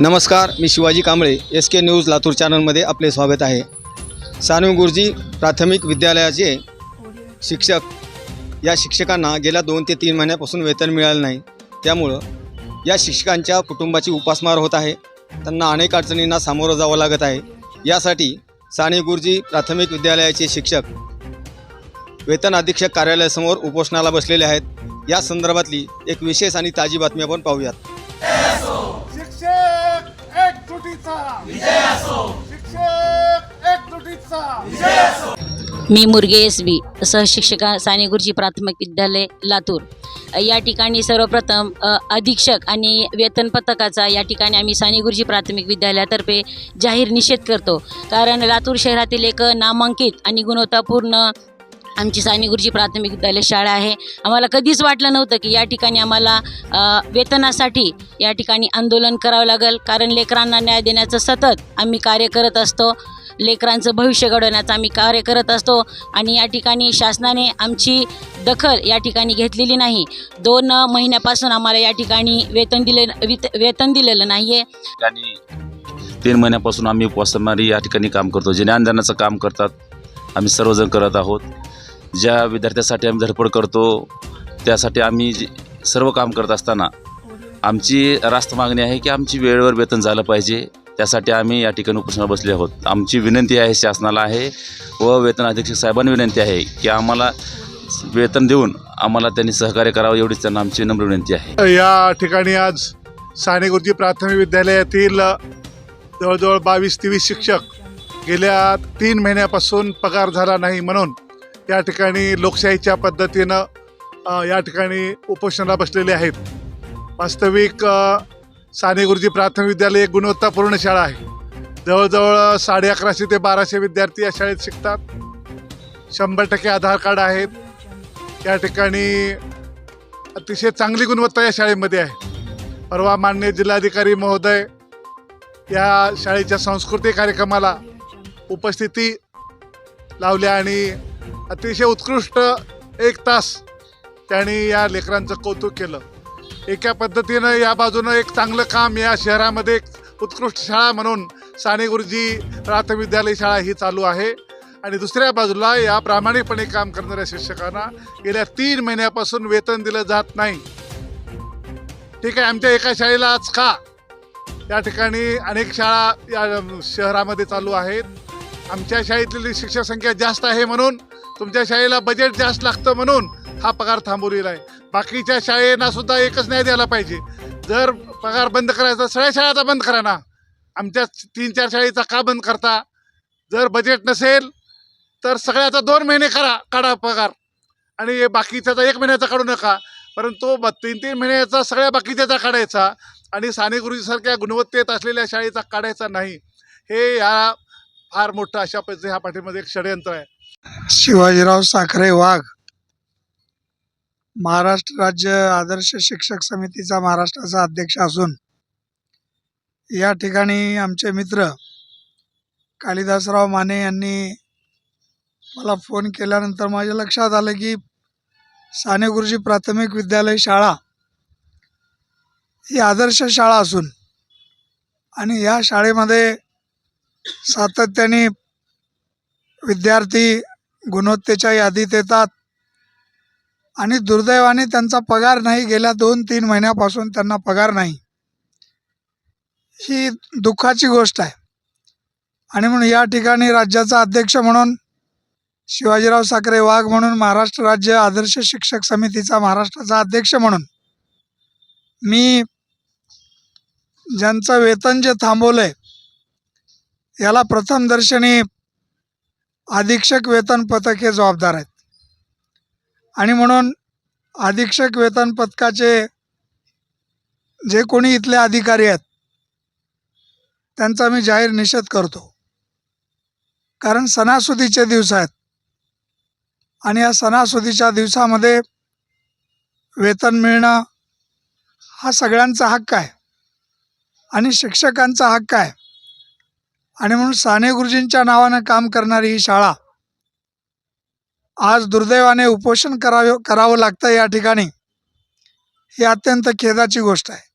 नमस्कार मी Shivaji Kamble S K news Latur चॅनलमध्ये आपले स्वागत आहे. सानवी गुरुजी प्राथमिक विद्यालयाचे शिक्षक या शिक्षकांना गेल्या दोन ते तीन महिन्यापासून वेतन मिळालं नाही. त्यामुळं या शिक्षकांच्या कुटुंबाची उपासमार होत आहे. त्यांना अनेक अडचणींना सामोरं जावं लागत आहे. यासाठी साने गुरुजी प्राथमिक विद्यालयाचे शिक्षक वेतन अधीक्षक कार्यालयासमोर उपोषणाला बसलेले आहेत. या संदर्भातली एक विशेष आणि ताजी बातमी आपण पाहूयात. मी मुरगे एस बी सहशिक्षिका साने गुरुजी प्राथमिक विद्यालय लातूर. या ठिकाणी सर्वप्रथम अधीक्षक आणि वेतन पथकाचा या ठिकाणी आम्ही साने गुरुजी प्राथमिक विद्यालयातर्फे जाहीर निषेध करतो. कारण लातूर शहरातील एक नामांकित आणि गुणवत्तापूर्ण आमची सानेगुरुजी प्राथमिक विद्यालय शाळा आहे. आम्हाला कधीच वाटलं नव्हतं की या ठिकाणी आम्हाला वेतनासाठी या ठिकाणी आंदोलन करावं लागेल. कारण लेकरांना न्याय देण्याचं सतत आम्ही कार्य करत असतो. लेकरांचं भविष्य घडवण्याचं आम्ही कार्य करत असतो. आणि या ठिकाणी शासनाने आमची दखल या ठिकाणी घेतलेली नाही. दोन महिन्यापासून आम्हाला या ठिकाणी वेतन दिले वित वेतन दिलेलं नाही आहे तीन महिन्यापासून आम्ही उपवासमारी या ठिकाणी काम करतो. जे ज्ञानदानाचं काम करतात आम्ही सर्वजण करत आहोत. ज्या विद्यार्थ्यासाठी आम्ही धडपड करतो त्यासाठी आम्ही जे- सर्व काम करत असताना आमची रास्त मागणी आहे की आमची वेळेवर वेतन झालं पाहिजे. त्यासाठी आम्ही या ठिकाणी उपोषणाला बसले आहोत. आमची विनंती आहे शासनाला आहे व वेतन अधीक्षक साहेबांना विनंती आहे की आम्हाला वेतन देऊन आम्हाला त्यांनी सहकार्य करावं एवढीच त्यांना आमची नम्र विनंती आहे. या ठिकाणी आज साने गुरुजी प्राथमिक विद्यालयातील जवळजवळ बावीस तेवीस शिक्षक गेल्या तीन महिन्यापासून पगार झाला नाही म्हणून या ठिकाणी लोकशाहीच्या पद्धतीनं या ठिकाणी उपोषणाला बसलेले आहेत. वास्तविक साने गुरुजी प्राथमिक विद्यालय एक गुणवत्तापूर्ण शाळा आहे. जवळजवळ साडे अकराशे ते बाराशे विद्यार्थी या शाळेत शिकतात. शंभर टक्के आधार कार्ड आहेत या ठिकाणी अतिशय चांगली गुणवत्ता या शाळेमध्ये आहे. परवा मान्य जिल्हाधिकारी महोदय या शाळेच्या सांस्कृतिक कार्यक्रमाला उपस्थिती लावल्या आणि अतिशय उत्कृष्ट एक तास त्यांनी या लेकरांचं कौतुक केलं. एका पद्धतीनं या बाजूनं एक चांगलं काम या शहरामध्ये एक उत्कृष्ट शाळा म्हणून साने गुरुजी प्राथमिक शाळा ही चालू आहे. आणि दुसऱ्या बाजूला या प्रामाणिकपणे काम करणाऱ्या शिक्षकांना गेल्या तीन महिन्यापासून वेतन दिलं जात नाही. ठीक आहे आमच्या एका शाळेला आज का? या ठिकाणी अनेक शाळा या शहरामध्ये चालू आहेत. आमच्या शाळेतली शिक्षक संख्या जास्त आहे म्हणून तुमच्या शाळेला बजेट जास्त लागतं म्हणून हा पगार थांबवलेला आहे. बाकीच्या शाळेना सुद्धा एकच न्याय द्यायला पाहिजे. जर पगार बंद करायचा तर सगळ्या शाळेचा बंद करा ना. आमच्या तीन चार शाळेचा का बंद करता? जर बजेट नसेल तर सगळ्याचा दोन महिने करा काढा पगार. आणि बाकीच्याचा एक महिन्याचा काढू नका. परंतु तीन तीन महिन्याचा सगळ्या बाकीच्याचा काढायचा आणि साने गुरुजीसारख्या गुणवत्तेत असलेल्या शाळेचा काढायचा नाही. हे या फार मोठं अशा पैसे ह्या पाठीमध्ये एक षडयंत्र आहे. शिवाजीराव साखरे वाघ महाराष्ट्र राज्य आदर्श शिक्षक समितीचा महाराष्ट्राचा अध्यक्ष असून या ठिकाणी आमचे मित्र कालिदासराव माने यांनी मला फोन केल्यानंतर माझ्या लक्षात आलं की साने गुरुजी प्राथमिक विद्यालय शाळा ही आदर्श शाळा असून आणि या शाळेमध्ये सातत्याने विद्यार्थी गुणवत्तेच्या यादीत येतात आणि दुर्दैवाने त्यांचा पगार नाही. गेल्या दोन तीन महिन्यापासून त्यांना पगार नाही. ही दुःखाची गोष्ट आहे. आणि म्हणून या ठिकाणी राज्याचा अध्यक्ष म्हणून शिवाजीराव साखरे वाघ म्हणून महाराष्ट्र राज्य आदर्श शिक्षक समितीचा महाराष्ट्राचा अध्यक्ष म्हणून मी ज्यांचं वेतन जे थांबवलंय याला प्रथमदर्शनी अधीक्षक वेतन पथक हे जबाबदार आहेत. आणि म्हणून अधीक्षक वेतन पथकाचे जे कोणी इथले अधिकारी आहेत त्यांचा मी जाहीर निषेध करतो. कारण सणासुदीचे दिवस आहेत आणि या सणासुदीच्या दिवसामध्ये वेतन मिळणं हा सगळ्यांचा हक्क आहे आणि शिक्षकांचा हक्क आहे. आणि म्हणून साने गुरुजींच्या नावानं काम करणारी ही शाळा आज दुर्दैवाने उपोषण करावे करावं लागतं या ठिकाणी. ही अत्यंत खेदाची गोष्ट आहे.